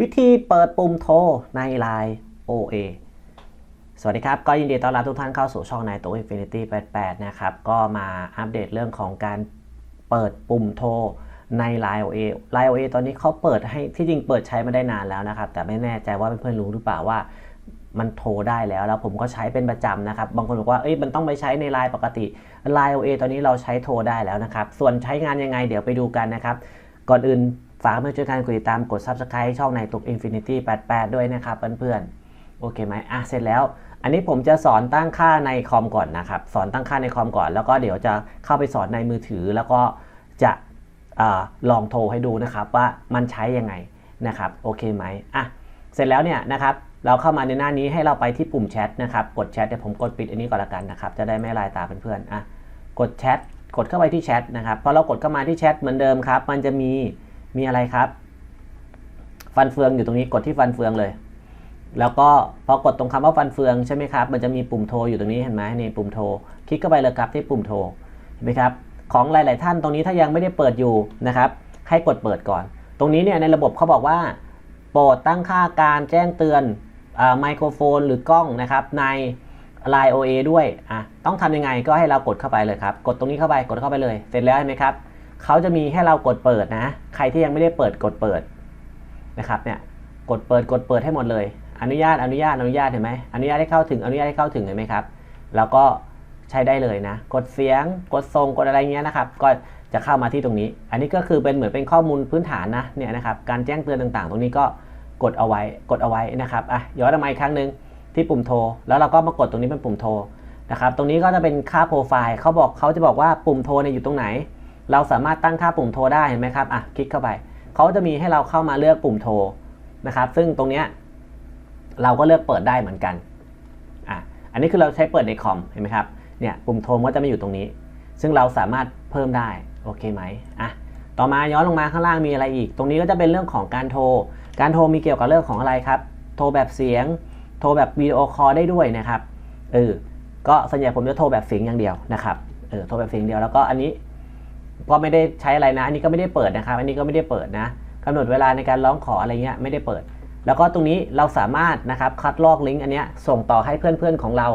วิธีเปิดปุ่มโทรใน Line OA สวัสดีครับ ก็ยินดีต้อนรับทุกท่านเข้าสู่ช่องนายตัว Infinity 88 นะครับ ก็มาอัปเดตเรื่องของการเปิดปุ่มโทรใน Line OA Line OA ตอนนี้เขาเปิดให้ที่จริงเปิดใช้มาได้นานแล้วนะครับ แต่ไม่แน่ใจว่าเพื่อนๆรู้หรือเปล่าว่ามันโทรได้แล้ว แล้วผมก็ใช้เป็นประจำนะครับ บางคนบอกว่า เอ้ย มันต้องไปใช้ในไลน์ปกติ Line OA ตอนนี้เราใช้โทรได้แล้วนะครับ ส่วนใช้งานยังไงเดี๋ยวไปดูกันนะครับ ก่อนอื่น ฝากเพื่อนช่วยกันกดติดตามกด Subscribe ช่องในตุก Infinity 88 ด้วยนะครับเพื่อนๆ โอเคไหมอะเสร็จแล้ว อันนี้ผมจะสอนตั้งค่าในคอมก่อนนะครับ สอนตั้งค่าในคอมก่อน แล้วก็เดี๋ยวจะเข้าไปสอนในมือถือ แล้วก็จะอลองโทรให้ดูนะครับว่ามันใช้ยังไงนะครับ โอเคไหมอะ เสร็จแล้วเนี่ยนะครับเราเข้ามาในหน้านี้ให้เราไปที่ปุ่มแชทนะครับ กดแชทเดี๋ยวผมกดปิดอันนี้ก่อนละกันนะครับ จะได้ไม่ลายตาเพื่อนๆอะ กดแชท กดเข้าไปที่แชทนะครับ พอเรากดเข้ามาที่แชทเหมือนเดิมครับ มันจะมี มีอะไรครับ ฟันเฟืองอยู่ตรงนี้กดที่ฟันเฟืองเลย แล้วก็พอกดตรงคำว่าฟันเฟืองใช่ไหมครับ มันจะมีปุ่มโทรอยู่ตรงนี้เห็นไหมนี่ปุ่มโทร คลิกเข้าไปเลยครับที่ปุ่มโทร เห็นไหมครับ ของหลาย ๆ ท่านตรงนี้ถ้ายังไม่ได้เปิดอยู่นะครับ ให้กดเปิดก่อน ตรงนี้เนี่ยในระบบเขาบอกว่า โปรดตั้งค่าการแจ้งเตือนไมโครโฟนหรือกล้องนะครับใน Line OA ด้วยอะต้องทำยังไงก็ให้เรากดเข้าไปเลยครับ กดตรงนี้เข้าไป กดเข้าไปเลย เสร็จแล้วเห็นไหมครับ เขาจะมีให้เรากดเปิดนะ ใครที่ยังไม่ได้เปิดกดเปิดนะครับเนี่ยกดเปิดกดเปิดให้หมดเลย อนุญาตอนุญาตอนุญาตเห็นไหมอนุญาตให้เข้าถึงอนุญาตให้เข้าถึงเห็นไหมครับแล้วก็ใช้ได้เลยนะ กดเสียงกดทรงกดอะไรเงี้ยนะครับ ก็จะเข้ามาที่ตรงนี้ อันนี้ก็คือเป็นเหมือนเป็นข้อมูลพื้นฐานนะเนี่ยนะครับการแจ้งเตือนต่างๆ ตรงนี้ก็กดเอาไว้กดเอาไว้นะครับอะย้อนมาอีกครั้งหนึ่งที่ปุ่มโทร แล้วเราก็มากดตรงนี้เป็นปุ่มโทรนะครับตรงนี้ก็จะเป็นค่าโปรไฟล์เขาบอกเขาจะบอกว่าปุ่มโทรเนี่ยอยู่ตรงไหน เราสามารถตั้งค่าปุ่มโทรได้เห็นไหมครับอะคลิกเข้าไปเขาจะมีให้เราเข้ามาเลือกปุ่มโทรนะครับ ซึ่งตรงเนี้ยเราก็เลือกเปิดได้เหมือนกันอะอันนี้คือเราใช้เปิดในคอมเห็นไหมครับเนี่ยปุ่มโทรก็จะไม่อยู่ตรงนี้ ซึ่งเราสามารถเพิ่มได้โอเคไหมอะต่อมาย้อนลงมาข้างล่างมีอะไรอีก ตรงนี้ก็จะเป็นเรื่องของการโทร การโทรมีเกี่ยวกับเรื่องของอะไรครับ โทรแบบเสียง โทรแบบวิดีโอคอลได้ด้วยนะครับเออก็ส่วนใหญ่ผมจะโทรแบบเสียงอย่างเดียวนะครับเออโทรแบบเสียงเดียวแล้วก็อันนี้ ก็ไม่ได้ใช้อะไรนะ อันนี้ก็ไม่ได้เปิดนะครับ อันนี้ก็ไม่ได้เปิดนะกำหนดเวลาในการร้องขออะไรเงี้ยไม่ได้เปิด แล้วก็ตรงนี้เราสามารถนะครับคัดลอกลิงก์อันเนี้ยส่งต่อให้เพื่อนๆของเรา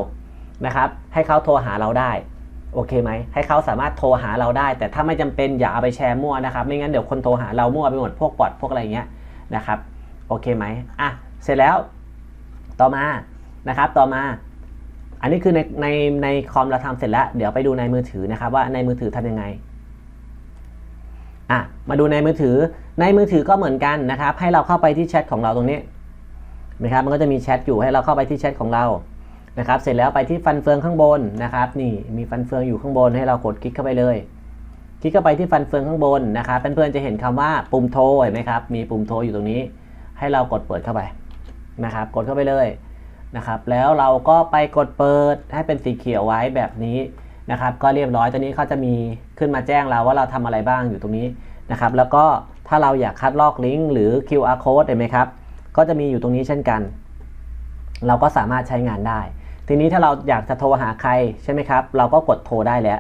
นะครับให้เขาโทรหาเราได้โอเคไหมให้เขาสามารถโทรหาเราได้ แต่ถ้าไม่จำเป็นอย่าเอาไปแชร์มั่วนะครับ ไม่งั้นเดี๋ยวคนโทรหาเรามั่วไปหมดพวกปอดพวกอะไรเงี้ยนะครับโอเคไหมอะเสร็จแล้วต่อมานะครับต่อมา อันนี้คือในในในคอมเราทำเสร็จแล้ว เดี๋ยวไปดูในมือถือนะครับว่าในมือถือทำยังไง อะมาดูในมือถือในมือถือก็เหมือนกันนะครับ ให้เราเข้าไปที่แชทของเราตรงนี้นะครับมันก็จะมีแชทอยู่ให้เราเข้าไปที่แชทของเรานะครับ เสร็จแล้วไปที่ฟันเฟืองข้างบนนะครับ นี่มีฟันเฟืองอยู่ข้างบนให้เรากดคลิกเข้าไปเลย คลิกเข้าไปที่ฟันเฟืองข้างบนนะครับเพื่อนๆจะเห็นคำว่าปุ่มโทรเห็นไหมครับมีปุ่มโทรอยู่ตรงนี้ ให้เรากดเปิดเข้าไปนะครับ กดเข้าไปเลยนะครับ แล้วเราก็ไปกดเปิดให้เป็นสีเขียวไว้แบบนี้ นะครับก็เรียบร้อยตอนนี้เขาจะมีขึ้นมาแจ้งเราว่าเราทำอะไรบ้างอยู่ตรงนี้นะครับแล้วก็ถ้าเราอยากคัดลอกลิงก์หรือ QR code เห็นไหมครับ ก็จะมีอยู่ตรงนี้เช่นกัน เราก็สามารถใช้งานได้ ทีนี้ถ้าเราอยากจะโทรหาใครใช่ไหมครับ เราก็กดโทรได้แล้ว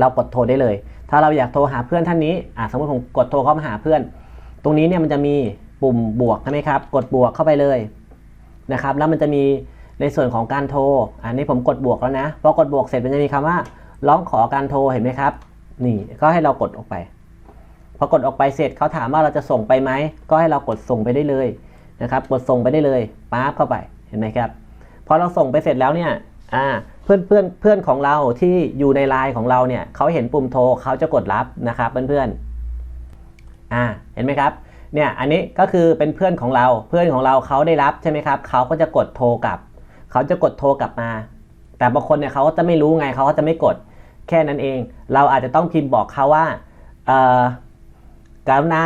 เรากดโทรได้เลย ถ้าเราอยากโทรหาเพื่อนท่านนี้อะสมมติผมกดโทรเข้ามาหาเพื่อน ตรงนี้เนี่ยมันจะมีปุ่มบวกใช่ไหมครับ กดบวกเข้าไปเลยนะครับ แล้วมันจะมี ในส่วนของการโทร อันนี้ผมกดบวกแล้วนะ พอกดบวกเสร็จมันจะมีคำว่า ร้องขอการโทรเห็นไหมครับ นี่ก็ให้เรากดออกไป พอกดออกไปเสร็จเขาถามว่าเราจะส่งไปไหม ก็ให้เรากดส่งไปได้เลยนะครับ กดส่งไปได้เลยป๊าบเข้าไป เห็นไหมครับ พอเราส่งไปเสร็จแล้วเนี่ย อ่า เพื่อนเพื่อนเพื่อนของเราที่อยู่ในไลน์ของเราเนี่ยเขาเห็นปุ่มโทรเขาจะกดรับนะครับเพื่อนเพื่อนอ่า เห็นไหมครับเนี่ย อันนี้ก็คือเป็นเพื่อนของเรา เพื่อนของเราเขาได้รับใช่ไหมครับ เขาก็จะกดโทรกลับ เขาจะกดโทรกลับมา แต่บางคนเนี่ยเขาก็จะไม่รู้ไงเขาก็จะไม่กดแค่นั้นเอง เราอาจจะต้องพิมพ์บอกเขาว่าเออกรุณา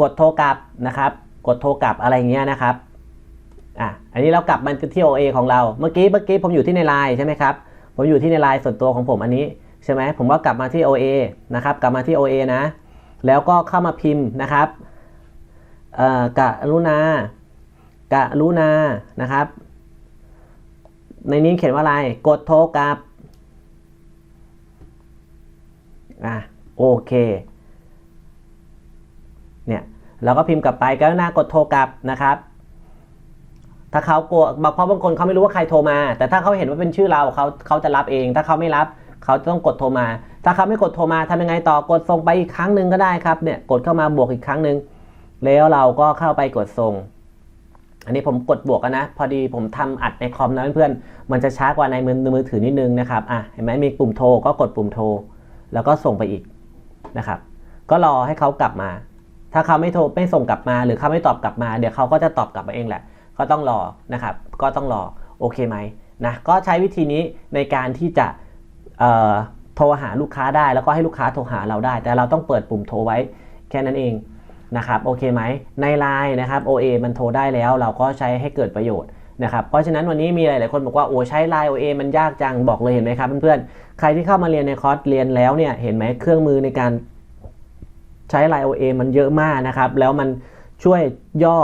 กดโทรกลับนะครับ กดโทรกลับอะไรเงี้ยนะครับอะอันนี้เรากลับมันที่ OA ของเรา เมื่อกี้เมื่อกี้ผมอยู่ที่ในไลน์ใช่ไหมครับ ผมอยู่ที่ในไลน์ส่วนตัวของผมอันนี้ใช่ไหมผมก็กลับมาที่ OA นะครับ กลับมาที่ OA นะ แล้วก็เข้ามาพิมพ์นะครับเอ่อกรุณากรุณานะครับ ในนี้เขียนว่าอะไร กดโทรกลับ อะโอเค เนี่ยแล้วก็พิมพ์กลับไปก็น่ากดโทรกลับนะครับ ถ้าเขากลัวบางเพราะบางคนเขาไม่รู้ว่าใครโทรมา แต่ถ้าเขาเห็นว่าเป็นชื่อเราเขาเขาจะรับเอง ถ้าเขาไม่รับเขาจะต้องกดโทรมา ถ้าเขาไม่กดโทรมาทำยังไงต่อกดส่งไปอีกครั้งหนึ่งก็ได้ครับเนี่ยกดเข้ามาบวกอีกครั้งหนึ่งแล้วเราก็เข้าไปกดส่ง อันนี้ผมกดบวกกันนะ พอดีผมทำอัดในคอมนะเพื่อนๆมันจะช้ากว่าในมือมือถือนิดนึงนะครับอะเห็นไหมมีปุ่มโทรก็กดปุ่มโทร แล้วก็ส่งไปอีกนะครับ ก็รอให้เขากลับมา ถ้าเขาไม่โทรไม่ส่งกลับมา หรือเขาไม่ตอบกลับมา เดี๋ยวเขาก็จะตอบกลับมาเองแหละ ก็ต้องรอนะครับ ก็ต้องรอโอเคไหมนะก็ใช้วิธีนี้ในการที่จะเอ่อโทรหาลูกค้าได้ แล้วก็ให้ลูกค้าโทรหาเราได้ แต่เราต้องเปิดปุ่มโทรไว้แค่นั้นเอง นะครับโอเคไหมในไลน์นะครับ OA มันโทรได้แล้วเราก็ใช้ให้เกิดประโยชน์นะครับเพราะฉะนั้นวันนี้มีหลาย ๆ คนบอกว่าโอ้ใช้ไลน์ OA มันยากจังบอกเลยเห็นไหมครับเพื่อนๆใครที่เข้ามาเรียนในคอร์สเรียนแล้วเนี่ยเห็นไหมเครื่องมือในการใช้ไลน์ OA มันเยอะมากนะครับแล้วมันช่วยย่อ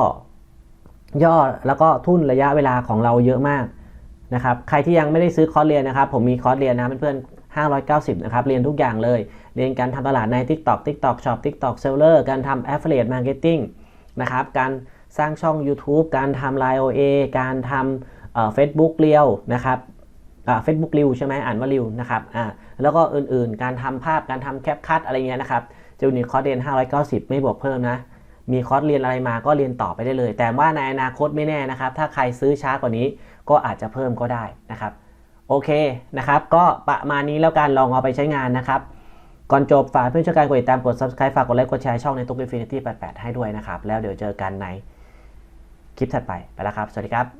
ย่อแล้วก็ทุ่นระยะเวลาของเราเยอะมากนะครับใครที่ยังไม่ได้ซื้อคอร์สเรียนนะครับ ผมมีคอร์สเรียนนะเพื่อนๆ590 นะครับ เรียนทุกอย่างเลย เรียนการทำตลาดใน TikTok TikTok Shop TikTok Seller การทำ Affiliate Marketing นะครับการสร้างช่อง YouTube การทำ Line OA การทำเอ่อ Facebook Reel นะครับอ่า Facebook Reel ใช่ไหมอ่านว่า Reel นะครับอ่าแล้วก็อื่นๆ การทำภาพการทำแคปคัทอะไรเงี้ยนะครับจะมีคอร์สเรียน 590 ไม่บวกเพิ่มนะ มีคอร์สเรียนอะไรมาก็เรียนต่อไปได้เลย แต่ว่าในอนาคตไม่แน่นะครับ ถ้าใครซื้อช้ากว่านี้ก็อาจจะเพิ่มก็ได้นะครับ โอเคนะครับ ก็ประมาณนี้แล้วกันลองเอาไปใช้งานนะครับ ก่อนจบฝากเพื่อนช่วยกันกดติดตามกด subscribe ฝากกดไลค์กดแชร์ช่องในตุ๊กอินฟินิตี้88 ให้ด้วยนะครับ แล้วเดี๋ยวเจอกันในคลิปถัดไปไปแล้วครับ สวัสดีครับ